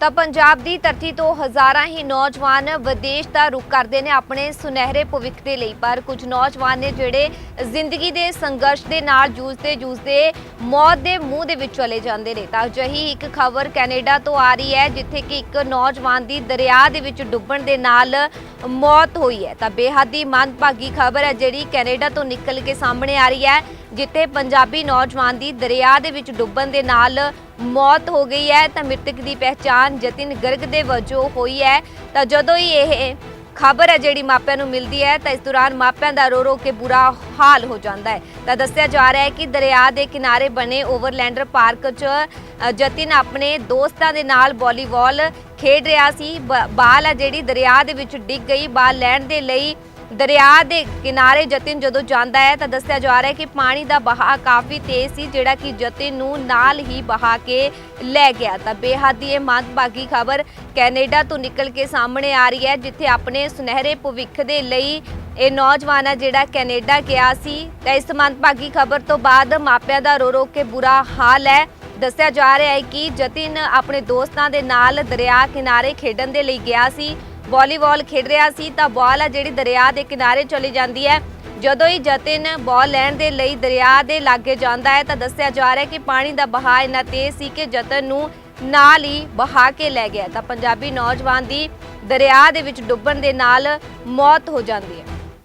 ਤਾਂ ਪੰਜਾਬ ਦੀ ਧਰਤੀ ਤੋਂ ਹਜ਼ਾਰਾਂ ਹੀ ਨੌਜਵਾਨ ਵਿਦੇਸ਼ ਦਾ ਰੁਖ ਕਰਦੇ ਨੇ ਆਪਣੇ ਸੁਨਹਿਰੇ ਭਵਿੱਖ ਦੇ ਲਈ। ਪਰ ਕੁਝ ਨੌਜਵਾਨ ਨੇ ਜਿਹੜੇ ਜ਼ਿੰਦਗੀ ਦੇ ਸੰਘਰਸ਼ ਦੇ ਨਾਲ ਜੂਝਦੇ ਜੂਝਦੇ ਮੌਤ ਦੇ ਮੂੰਹ ਦੇ ਵਿੱਚ ਚਲੇ ਜਾਂਦੇ ਨੇ। ਤਾਂ ਅਜਿਹੀ ਇੱਕ ਖਬਰ ਕੈਨੇਡਾ ਤੋਂ ਆ ਰਹੀ ਹੈ, ਜਿੱਥੇ ਕਿ ਇੱਕ ਨੌਜਵਾਨ ਦੀ ਦਰਿਆ ਦੇ ਵਿੱਚ ਡੁੱਬਣ ਦੇ ਨਾਲ ਮੌਤ ਹੋਈ ਹੈ। ਤਾਂ ਬੇਹੱਦ ਹੀ ਮੰਦਭਾਗੀ ਖਬਰ ਹੈ, ਜਿਹੜੀ ਕੈਨੇਡਾ ਤੋਂ ਨਿਕਲ ਕੇ ਸਾਹਮਣੇ ਆ ਰਹੀ ਹੈ। ਜਿੱਥੇ ਪੰਜਾਬੀ ਨੌਜਵਾਨ ਦੀ ਦਰਿਆ ਦੇ ਵਿੱਚ ਡੁੱਬਣ ਦੇ ਨਾਲ ਮੌਤ ਹੋ ਗਈ ਹੈ, ਤਾਂ ਮ੍ਰਿਤਕ ਦੀ ਪਹਿਚਾਣ ਜਤਿਨ ਗਰਗ ਦੇ ਵਜੋਂ ਹੋਈ ਹੈ। ਤਾਂ ਜਦੋਂ ਹੀ ਇਹ ਖਬਰ ਹੈ ਜਿਹੜੀ ਮਾਪਿਆਂ ਨੂੰ ਮਿਲਦੀ ਹੈ, ਤਾਂ ਇਸ ਦੌਰਾਨ ਮਾਪਿਆਂ ਦਾ ਰੋ ਰੋ ਕੇ ਬੁਰਾ ਹਾਲ ਹੋ ਜਾਂਦਾ ਹੈ। ਤਾਂ ਦੱਸਿਆ ਜਾ ਰਿਹਾ ਹੈ ਕਿ ਦਰਿਆ ਦੇ ਕਿਨਾਰੇ ਬਣੇ ਓਵਰਲੈਂਡਰ ਪਾਰਕ 'ਚ ਜਤਿਨ ਆਪਣੇ ਦੋਸਤਾਂ ਦੇ ਨਾਲ ਵਾਲੀਬਾਲ ਖੇਡ ਰਿਹਾ ਸੀ। ਬ- ਬਾਲ ਹੈ ਜਿਹੜੀ ਦਰਿਆ ਦੇ ਵਿੱਚ ਡਿੱਗ ਗਈ। ਬਾਲ ਲੈਣ ਦੇ ਲਈ ਦਰਿਆ ਦੇ ਕਿਨਾਰੇ ਜਤਿਨ ਜਦੋਂ ਜਾਂਦਾ ਹੈ ਤਾਂ ਦੱਸਿਆ ਜਾ ਰਿਹਾ ਹੈ ਕਿ ਪਾਣੀ ਦਾ ਬਹਾਅ ਕਾਫੀ ਤੇਜ਼ ਸੀ, ਜਿਹੜਾ ਕਿ ਜਤਿਨ ਨੂੰ ਨਾਲ ਹੀ ਬਹਾ ਕੇ ਲੈ ਗਿਆ। ਤਾਂ ਬੇਹੱਦ ਹੀ ਇਹ ਮੰਦਭਾਗੀ ਖਬਰ ਕੈਨੇਡਾ ਤੋਂ ਨਿਕਲ ਕੇ ਸਾਹਮਣੇ ਆ ਰਹੀ ਹੈ, ਜਿੱਥੇ ਆਪਣੇ ਸੁਨਹਿਰੇ ਭਵਿੱਖ ਦੇ ਲਈ ਇਹ ਨੌਜਵਾਨ ਹੈ ਜਿਹੜਾ ਕੈਨੇਡਾ ਗਿਆ ਸੀ। ਤਾਂ ਇਸ ਮੰਦਭਾਗੀ ਖਬਰ ਤੋਂ ਬਾਅਦ ਮਾਪਿਆਂ ਦਾ ਰੋ ਰੋ ਕੇ ਬੁਰਾ ਹਾਲ ਹੈ। ਦੱਸਿਆ ਜਾ ਰਿਹਾ ਹੈ ਕਿ ਜਤਿਨ ਆਪਣੇ ਦੋਸਤਾਂ ਦੇ ਨਾਲ ਦਰਿਆ ਕਿਨਾਰੇ ਖੇਡਣ ਦੇ ਲਈ ਗਿਆ ਸੀ। ਵਾਲੀਬਾਲ ਖੇਡ ਰਿਹਾ ਸੀ, ਤਾਂ ਬਾਲ ਆ ਜਿਹੜੀ ਦਰਿਆ ਦੇ ਕਿਨਾਰੇ ਚਲੀ ਜਾਂਦੀ ਹੈ। ਜਦੋਂ ਹੀ ਜਤਿਨ ਬਾਲ ਲੈਣ ਦੇ ਲਈ ਦਰਿਆ ਦੇ ਲਾਗੇ ਜਾਂਦਾ ਹੈ, ਤਾਂ ਦੱਸਿਆ ਜਾ ਰਿਹਾ ਹੈ ਕਿ ਪਾਣੀ ਦਾ ਬਹਾਅ ਇੰਨਾ ਤੇਜ਼ ਸੀ ਕਿ ਜਤਨ ਨੂੰ ਨਾਲ ਹੀ ਬਹਾ ਕੇ ਲੈ ਗਿਆ ਤਾਂ ਪੰਜਾਬੀ ਨੌਜਵਾਨ ਦੀ ਦਰਿਆ ਦੇ ਵਿੱਚ ਡੁੱਬਣ ਦੇ ਨਾਲ ਮੌਤ ਹੋ ਜਾਂਦੀ ਹੈ।